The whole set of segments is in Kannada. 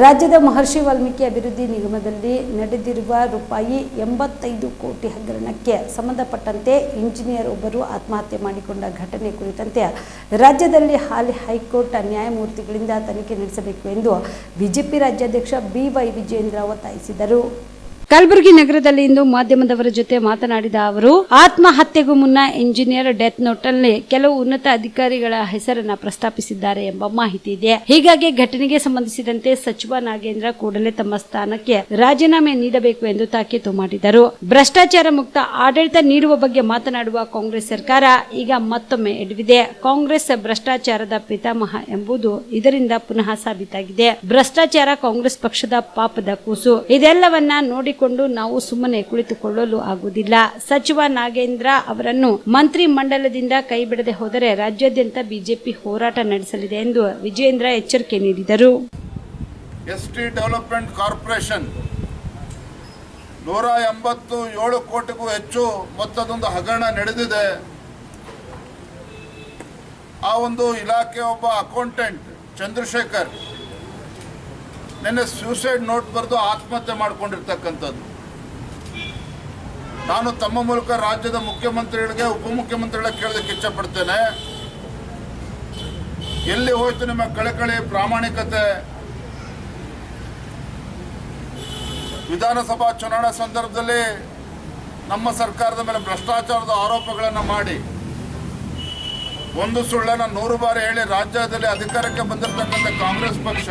ರಾಜ್ಯದ ಮಹರ್ಷಿ ವಾಲ್ಮೀಕಿ ಅಭಿವೃದ್ಧಿ ನಿಗಮದಲ್ಲಿ ನಡೆದಿರುವ ರೂಪಾಯಿ ಎಂಬತ್ತೈದು ಕೋಟಿ ಹಗರಣಕ್ಕೆ ಸಂಬಂಧಪಟ್ಟಂತೆ ಇಂಜಿನಿಯರ್ ಒಬ್ಬರು ಆತ್ಮಹತ್ಯೆ ಮಾಡಿಕೊಂಡ ಘಟನೆ ಕುರಿತಂತೆ ರಾಜ್ಯದಲ್ಲಿ ಹಾಲಿ ಹೈಕೋರ್ಟ್ ನ್ಯಾಯಮೂರ್ತಿಗಳಿಂದ ತನಿಖೆ ನಡೆಸಬೇಕು ಎಂದು ಬಿಜೆಪಿ ರಾಜ್ಯಾಧ್ಯಕ್ಷ ಬಿವೈ ವಿಜಯೇಂದ್ರ ಒತ್ತಾಯಿಸಿದರು. ಕಲಬುರಗಿ ನಗರದಲ್ಲಿ ಇಂದು ಮಾಧ್ಯಮದವರ ಜೊತೆ ಮಾತನಾಡಿದ ಅವರು, ಆತ್ಮಹತ್ಯೆಗೂ ಮುನ್ನ ಇಂಜಿನಿಯರ್ ಡೆತ್ ನೋಟ್ನಲ್ಲಿ ಕೆಲವು ಉನ್ನತ ಅಧಿಕಾರಿಗಳ ಹೆಸರನ್ನ ಪ್ರಸ್ತಾಪಿಸಿದ್ದಾರೆ ಎಂಬ ಮಾಹಿತಿ ಇದೆ. ಹೀಗಾಗಿ ಘಟನೆಗೆ ಸಂಬಂಧಿಸಿದಂತೆ ಸಚಿವ ನಾಗೇಂದ್ರ ಕೂಡಲೇ ತಮ್ಮ ಸ್ಥಾನಕ್ಕೆ ರಾಜೀನಾಮೆ ನೀಡಬೇಕು ಎಂದು ತಾಕೀತು ಮಾಡಿದರು. ಭ್ರಷ್ಟಾಚಾರ ಮುಕ್ತ ಆಡಳಿತ ನೀಡುವ ಬಗ್ಗೆ ಮಾತನಾಡುವ ಕಾಂಗ್ರೆಸ್ ಸರ್ಕಾರ ಈಗ ಮತ್ತೊಮ್ಮೆ ಎಡವಿದೆ. ಕಾಂಗ್ರೆಸ್ ಭ್ರಷ್ಟಾಚಾರದ ಪಿತಾಮಹ ಎಂಬುದು ಇದರಿಂದ ಪುನಃ ಸಾಬೀತಾಗಿದೆ. ಭ್ರಷ್ಟಾಚಾರ ಕಾಂಗ್ರೆಸ್ ಪಕ್ಷದ ಪಾಪದ ಕೂಸು. ಇದೆಲ್ಲವನ್ನ ನೋಡಿಕೊಂಡು ನಾವು ಸುಮ್ಮನೆ ಕುಳಿತುಕೊಳ್ಳಲು ಆಗುವುದಿಲ್ಲ. ಸಚಿವ ನಾಗೇಂದ್ರ ಅವರನ್ನು ಮಂತ್ರಿ ಮಂಡಲದಿಂದ ಕೈಬಿಡದೆ ಹೋದರೆ ರಾಜ್ಯಾದ್ಯಂತ ಬಿಜೆಪಿ ಹೋರಾಟ ನಡೆಸಲಿದೆ ಎಂದು ವಿಜೇಂದ್ರ ಎಚ್ಚರಿಕೆ ನೀಡಿದರು. ಎಸ್ಟಿ ಡೆವಲಪ್ಮೆಂಟ್ ಕಾರ್ಪೊರೇಷನ್ ನೂರ ಎಂಬತ್ತು ಏಳು ಕೋಟಿಗೂ ಹೆಚ್ಚು ಮೊತ್ತದೊಂದು ಹಗರಣ ನಡೆದಿದೆ. ಆ ಒಂದು ಇಲಾಖೆ ಒಬ್ಬ ಅಕೌಂಟೆಂಟ್ ಚಂದ್ರಶೇಖರ್ ನಿನ್ನೆ ಸೂಸೈಡ್ ನೋಟ್ ಬರೆದು ಆತ್ಮಹತ್ಯೆ ಮಾಡಿಕೊಂಡಿರ್ತಕ್ಕಂಥದ್ದು. ನಾನು ತಮ್ಮ ಮೂಲಕ ರಾಜ್ಯದ ಮುಖ್ಯಮಂತ್ರಿಗಳಿಗೆ ಉಪಮುಖ್ಯಮಂತ್ರಿಗಳಿಗೆ ಕೇಳೋದಕ್ಕೆ ಇಚ್ಛಪಡ್ತೇನೆ. ಎಲ್ಲಿ ಹೋಯ್ತು ನಿಮ್ಮ ಕಳಕಳಿ ಪ್ರಾಮಾಣಿಕತೆ? ವಿಧಾನಸಭಾ ಚುನಾವಣಾ ಸಂದರ್ಭದಲ್ಲಿ ನಮ್ಮ ಸರ್ಕಾರದ ಮೇಲೆ ಭ್ರಷ್ಟಾಚಾರದ ಆರೋಪಗಳನ್ನು ಮಾಡಿ, ಒಂದು ಸುಳ್ಳನ್ನು ನೂರು ಬಾರಿ ಹೇಳಿ ರಾಜ್ಯದಲ್ಲಿ ಅಧಿಕಾರಕ್ಕೆ ಬಂದಿರತಕ್ಕಂಥ ಕಾಂಗ್ರೆಸ್ ಪಕ್ಷ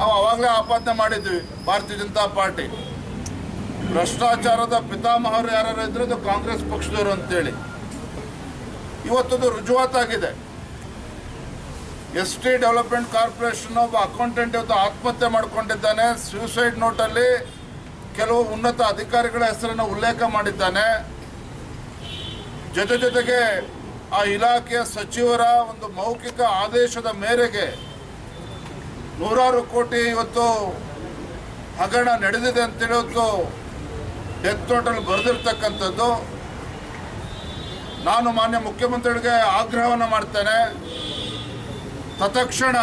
ನಾವು ಅವಾಗಲೇ ಆಪಾದನೆ ಮಾಡಿದ್ವಿ, ಭಾರತೀಯ ಜನತಾ ಪಾರ್ಟಿ. ಭ್ರಷ್ಟಾಚಾರದ ಪಿತಾಮಹರು ಯಾರು ಇದ್ರೆ ಅದು ಕಾಂಗ್ರೆಸ್ ಪಕ್ಷದವರು ಅಂತೇಳಿ. ಇವತ್ತದು ರುಜುವಾತಾಗಿದೆ ಎಸ್ ಟಿ ಡೆವಲಪ್ಮೆಂಟ್ ಕಾರ್ಪೊರೇಷನ್ ಒಬ್ಬ ಅಕೌಂಟೆಂಟ್ ಇವತ್ತು ಆತ್ಮಹತ್ಯೆ ಮಾಡಿಕೊಂಡಿದ್ದಾನೆ. ಸೂಸೈಡ್ ನೋಟಲ್ಲಿ ಕೆಲವು ಉನ್ನತ ಅಧಿಕಾರಿಗಳ ಹೆಸರನ್ನು ಉಲ್ಲೇಖ ಮಾಡಿದ್ದಾನೆ. ಜೊತೆ ಜೊತೆಗೆ ಆ ಇಲಾಖೆಯ ಸಚಿವರ ಒಂದು ಮೌಖಿಕ ಆದೇಶದ ಮೇರೆಗೆ ನೂರಾರು ಕೋಟಿ ಇವತ್ತು ಹಗರಣ ನಡೆದಿದೆ ಅಂತೇಳಿ ಇವತ್ತು ಡೆತ್ ನೋಟಲ್ಲಿ ಬರೆದಿರ್ತಕ್ಕಂಥದ್ದು. ನಾನು ಮಾನ್ಯ ಮುಖ್ಯಮಂತ್ರಿಗಳಿಗೆ ಆಗ್ರಹವನ್ನು ಮಾಡ್ತೇನೆ. ತತ್ಕ್ಷಣ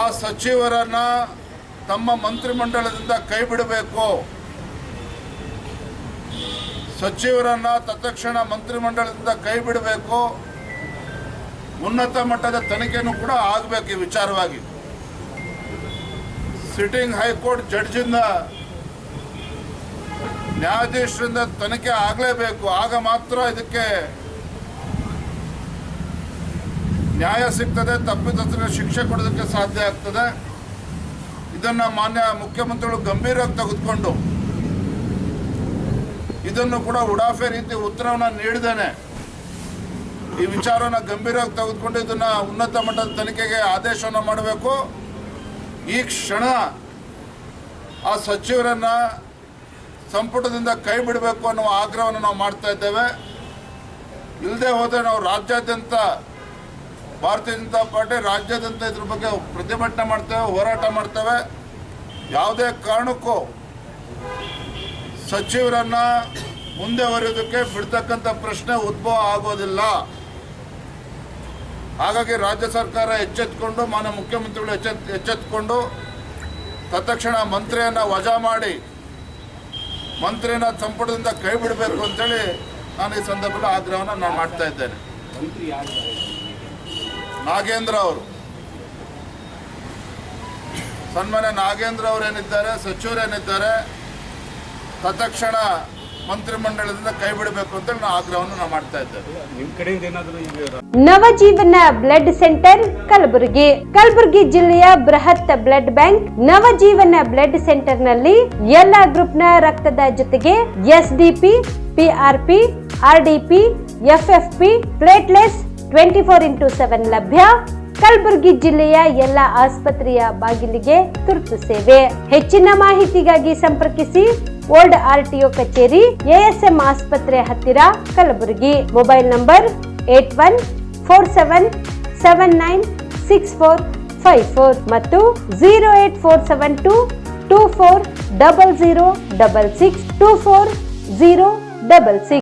ಆ ಸಚಿವರನ್ನ ತಮ್ಮ ಮಂತ್ರಿಮಂಡಲದಿಂದ ಕೈ ಬಿಡಬೇಕು. ಸಚಿವರನ್ನ ತತ್ಕ್ಷಣ ಮಂತ್ರಿಮಂಡಲದಿಂದ ಕೈ ಬಿಡಬೇಕು. ಉನ್ನತ ಮಟ್ಟದ ತನಿಖೆನೂ ಕೂಡ ಆಗಬೇಕು ಈ ವಿಚಾರವಾಗಿ. ಸಿಟ್ಟಿಂಗ್ ಹೈಕೋರ್ಟ್ ಜಡ್ಜಿಂದ ನ್ಯಾಯಾಧೀಶರಿಂದ ತನಿಖೆ ಆಗಲೇಬೇಕು. ಆಗ ಮಾತ್ರ ಇದಕ್ಕೆ ನ್ಯಾಯ ಸಿಗ್ತದೆ ತಪ್ಪಿತಸ್ಥರ ಶಿಕ್ಷೆ ಕೊಡೋದಕ್ಕೆ ಸಾಧ್ಯ ಆಗ್ತದೆ. ಇದನ್ನು ಮಾನ್ಯ ಮುಖ್ಯಮಂತ್ರಿಗಳು ಗಂಭೀರವಾಗಿ ತೆಗೆದುಕೊಂಡು ಇದನ್ನು ಕೂಡ ಉಡಾಫೆ ರೀತಿ ಉತ್ತರವನ್ನು ನೀಡಿದ್ದೇನೆ. ಈ ವಿಚಾರನ ಗಂಭೀರವಾಗಿ ತೆಗೆದುಕೊಂಡು ಇದನ್ನ ಉನ್ನತ ಮಟ್ಟದ ತನಿಖೆಗೆ ಆದೇಶವನ್ನು ಮಾಡಬೇಕು. ಈ ಕ್ಷಣ ಆ ಸಚಿವರನ್ನ ಸಂಪುಟದಿಂದ ಕೈ ಬಿಡಬೇಕು ಅನ್ನುವ ಆಗ್ರಹವನ್ನು ನಾವು ಮಾಡ್ತಾ ಇದ್ದೇವೆ. ಇಲ್ಲದೆ ಹೋದರೆ ನಾವು ರಾಜ್ಯಾದ್ಯಂತ, ಭಾರತೀಯ ಜನತಾ ಪಾರ್ಟಿ ರಾಜ್ಯಾದ್ಯಂತ ಇದ್ರ ಬಗ್ಗೆ ಪ್ರತಿಭಟನೆ ಮಾಡ್ತೇವೆ, ಹೋರಾಟ ಮಾಡ್ತೇವೆ. ಯಾವುದೇ ಕಾರಣಕ್ಕೂ ಸಚಿವರನ್ನ ಮುಂದೆ ಬರೆಯೋದಕ್ಕೆ ಬಿಡ್ತಕ್ಕಂಥ ಪ್ರಶ್ನೆ ಉದ್ಭವ ಆಗೋದಿಲ್ಲ. ಹಾಗಾಗಿ ರಾಜ್ಯ ಸರ್ಕಾರ ಎಚ್ಚೆತ್ಕೊಂಡು ಮಾನ್ಯ ಮುಖ್ಯಮಂತ್ರಿಗಳು ಎಚ್ಚೆತ್ ಎಚ್ಚೆತ್ಕೊಂಡು ತತ್ಕ್ಷಣ ಮಂತ್ರಿಯನ್ನು ವಜಾ ಮಾಡಿ ಮಂತ್ರಿನ ಸಂಪುಟದಿಂದ ಕೈ ಬಿಡಬೇಕು ಅಂತೇಳಿ ನಾನು ಈ ಸಂದರ್ಭದಲ್ಲಿ ಆಗ್ರಹವನ್ನು ನಾನು ಮಾಡ್ತಾ ಇದ್ದೇನೆ. ನಾಗೇಂದ್ರ ಅವರು. ಸನ್ಮಾನ್ಯ ನಾಗೇಂದ್ರ ಅವರೇನಿದ್ದಾರೆ ಸಚಿವರು ಏನಿದ್ದಾರೆ ತತ್ಕ್ಷಣ ಮಂತ್ರಿಮಂಡಲದಿಂದ ಕೈ ಬಿಡಬೇಕು ಅಂತ ನಾನು ಆಗ್ರಹವನ್ನು ನಾನು ಮಾಡ್ತಾ ಇದ್ದೇವೆ. ನಿಮ್ ಕಡೆಯಿಂದ ಏನಾದ್ರು ನವಜೀವನ ಬ್ಲಡ್ ಸೆಂಟರ್ ಕಲಬುರಗಿ. ಕಲಬುರಗಿ ಜಿಲ್ಲೆಯ ಬೃಹತ್ ಬ್ಲಡ್ ಬ್ಯಾಂಕ್ ನವಜೀವನ ಬ್ಲಡ್ ಸೆಂಟರ್ನಲ್ಲಿ ಎಲ್ಲ ಗ್ರೂಪ್ನ ರಕ್ತದ ಜೊತೆಗೆ P F F P platelets twenty four into seven ಲಭ್ಯ. ಕಲಬುರಗಿ ಜಿಲ್ಲೆಯ ಎಲ್ಲ ಆಸ್ಪತ್ರೆಯ ಬಾಗಿಲಿಗೆ ತುರ್ತು ಸೇವೆ. ಹೆಚ್ಚಿನ ಮಾಹಿತಿಗಾಗಿ ಸಂಪರ್ಕಿಸಿ. ಓಲ್ಡ್ ಆರ್ಟಿಒ ಕಚೇರಿ ಎಎಸ್ಎಂ ಆಸ್ಪತ್ರೆ ಹತ್ತಿರ, Kalaburagi. Mobile number eight one four seven seven nine six four five four ಮತ್ತು zero eight four seven two two four double zero double six two four zero double six